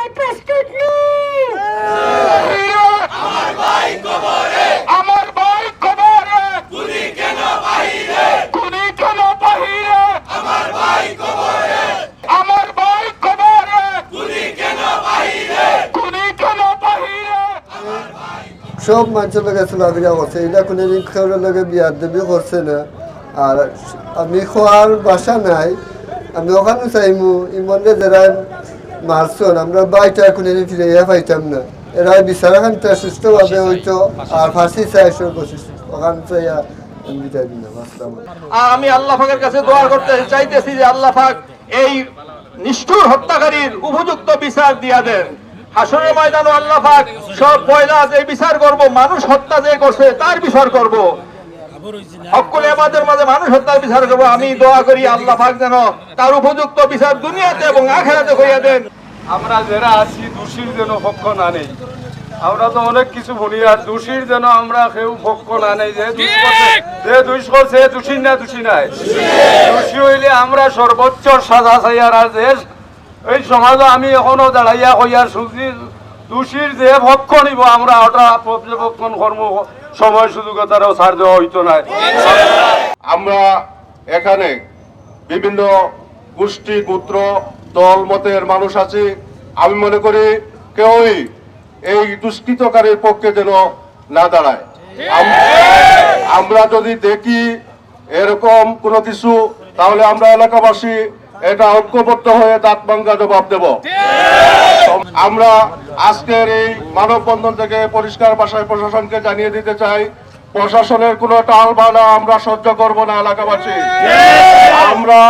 আমরা প্রস্তুত নই আমার ভাই কবরে। কুনি কেন বাহিরে? কুনি কেন বাহিরে আমার ভাই কবরে। আমার ভাই কবরে কুনি কেন বাহিরে? কুনি কেন বাহিরে সব মানুষের লগে চলাফেরা করছে এটা কোনো দিন কারোর লগে বিয়ার দেবী করছে না। আর আমি খোয়ার বাসা নাই। আমি ওখানে চাইমু ইমনে যারা মারছন আমরা বাইটা কোনো দিন ফিরে পাইতাম না। এরা বিচারাখানটা সুস্থভাবে হইতো আর ফাঁসি চাইছো ওখান চাইয়া আমি। আর আল্লাহ পাকের কাছে দোয়া করতে চাইতেছি যে আল্লাহ পাক এই নিষ্ঠুর হত্যাকারীর উপযুক্ত বিচার দিয়া দেন। হাসরের ময়দানও আল্লাহ পাক সব পয়লা যে বিচার করব মানুষ হত্যা যে করছে তার বিচার করব। সকলে আমাদের মাঝে মানুষ হত্যার বিচার করব আমি দোয়া করি আল্লাহ পাক যেন তার উপযুক্ত বিচার দুনিয়াতে এবং আখেরাতে করিয়া দেন। আমরা যারা আছি দোষীর যেন পক্ষ না নেই। আমরা তো অনেক কিছু বলি আর দোষীর যেন আমরা কেউ পক্ষ না নেই। যে দোষ করছে যে দোষ করছে দোষী না দোষী নাই। দোষী হইলে আমরা সর্বোচ্চ সাজা চাই আর যে এই সমাজে আমি এখনও দাঁড়াইয়া কইয়ার সুজি দোষীর যে পক্ষ নিব আমরা ওটা পর্যবেক্ষণ কর্ম সময় সুযোগতারও ছাড় দেওয়া হইতো না। আমরা এখানে বিভিন্ন গোষ্ঠী, গোত্র, দল, মতের মানুষ আছি। আমি মনে করি কেউই এই দুষ্কৃতকারীর পক্ষে যেন না দাঁড়ায়। আমরা যদি দেখি এরকম কোনো কিছু, তাহলে আমরা এলাকাবাসী এটা ঐক্যবদ্ধ হয়ে দাঁত ভাঙ্গা জবাব দেব। আমরা আজকের এই মানববন্ধন থেকে পরিষ্কার ভাষায় প্রশাসনকে জানিয়ে দিতে চাই, প্রশাসনের কোনো টাল বানা আমরা সহ্য করব না, এলাকাবাসী। আমরা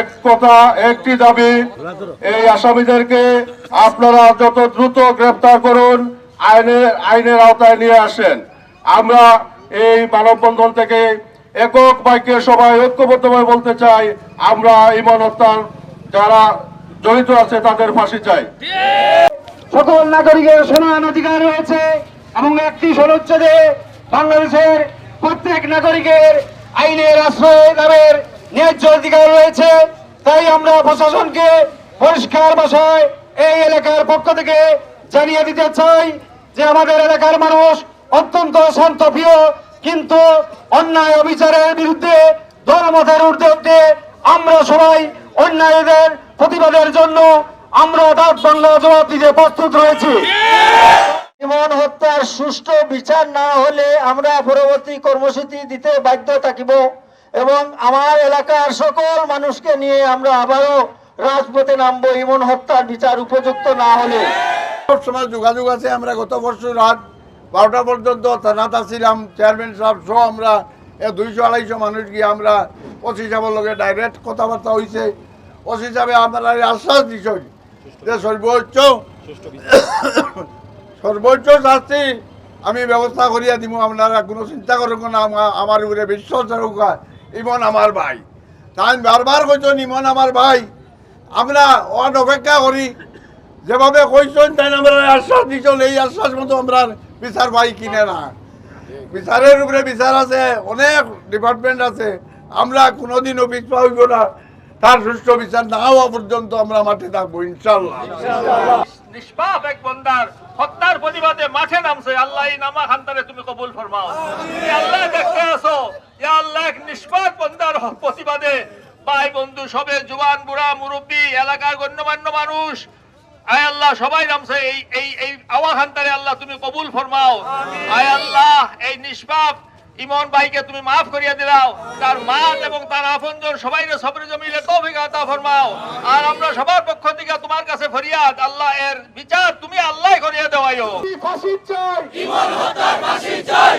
এক কথা, একটি দাবি, এই আসামিদেরকে আপনারা যত দ্রুত গ্রেফতার করুন, আইনের আইনের আওতায় নিয়ে আসেন। আমরা এই মানববন্ধন থেকে একক বাক্যে সবাই ঐক্যবদ্ধভাবে বলতে চাই, আমরা ইমান হত্যার যারা জড়িত আছে, তাদের ফাঁসি চাই। সকল নাগরিকের সমান অধিকার রয়েছে এবং একটি সরচ্ছেদে বাংলাদেশের প্রত্যেক নাগরিকের আইনের আশ্রয় লাভের ন্যায্য অধিকার রয়েছে। তাই আমরা প্রশাসনকে পরিষ্কার ভাষায় এই এলাকার পক্ষ থেকে জানিয়ে দিতে চাই যে আমাদের এলাকার মানুষ অত্যন্ত শান্তপ্রিয়, কিন্তু অন্যায় অবিচারের বিরুদ্ধে ধর্মতের ঊর্ধ্বে উঠে আমরা সবাই অন্যায়দের প্রতিবাদের জন্য আমরা দাঁত বাংলা জবাব দিতে প্রস্তুত রয়েছি। হত্যার সুষ্ঠু বিচার না হলে আমরা পরবর্তী কর্মসূচি দিতে বাধ্য থাকিব এবং আমার এলাকার সকল মানুষকে নিয়ে আমরা আবারও রাজপথে নামবো ইমন হত্যার বিচার উপযুক্ত না হলে। সব সময় যোগাযোগ আছে, আমরা গত বছর রাত বারোটা পর্যন্ত থানাত আসছিলাম চেয়ারম্যান সাহেব সহ আমরা দুইশো আড়াইশো মানুষ গিয়ে আমরা পঁচিশ সাহেবের লগে ডাইরেক্ট কথাবার্তা হয়েছে ওসি সাহেবে আমরা আশ্বাস দিছে যে সর্বোচ্চ সর্বোচ্চ শাস্তি আমি ব্যবস্থা করিয়া দিব আপনারা কোনো চিন্তা করুক না আমা- আমার উপরে বিশ্বাস রাখুক ইমন আমার ভাই। তাই বারবার কইছেন ইমন আমার ভাই। আমরা অন অপেক্ষা করি যেভাবে কইছেন তাই আমরা আশ্বাস দিচ্ছেন এই আশ্বাস মতো আমরা বিচার পাই কিনে না। বিচারের উপরে বিচার আছে অনেক ডিপার্টমেন্ট আছে। আমরা কোনোদিনও পিছপা হইব না। তার সুষ্ঠু বিচার না হওয়া পর্যন্ত আমরা মাঠে থাকব ইনশাল্লাহ নিষ্পাপ এক বন্দার হত্যার প্রতিবাদে মাঠে নামছে। আল্লাহ নামা খান্তারে তুমি কবুল ফরমাও। আল্লাহ দেখতে আসো। আল্লাহ এক নিষ্পাপ বন্দার প্রতিবাদে ভাই বন্ধু সবে জুবান বুড়া মুরব্বী এলাকার গণ্যমান্য মানুষ, আয় আল্লাহ সবাই নামছে। এই এই এই আওয়া খান্তারে আল্লাহ তুমি কবুল ফরমাও। আয় আল্লাহ, এই নিষ্পাপ ইমন ভাইকে তুমি মাফ করিয়া দিলাও। তার মা এবং তার আপনজন সবাই সবরে জমিলে তৌফিক আতা ফরমাও। আর আমরা সবার পক্ষ থেকে তোমার কাছে ফরিয়াদ আল্লাহ এর বিচার তুমি আল্লাহ করিয়া দেওয়াইও। ফাঁসি চাই। ইমন হত্যার ফাঁসি চাই।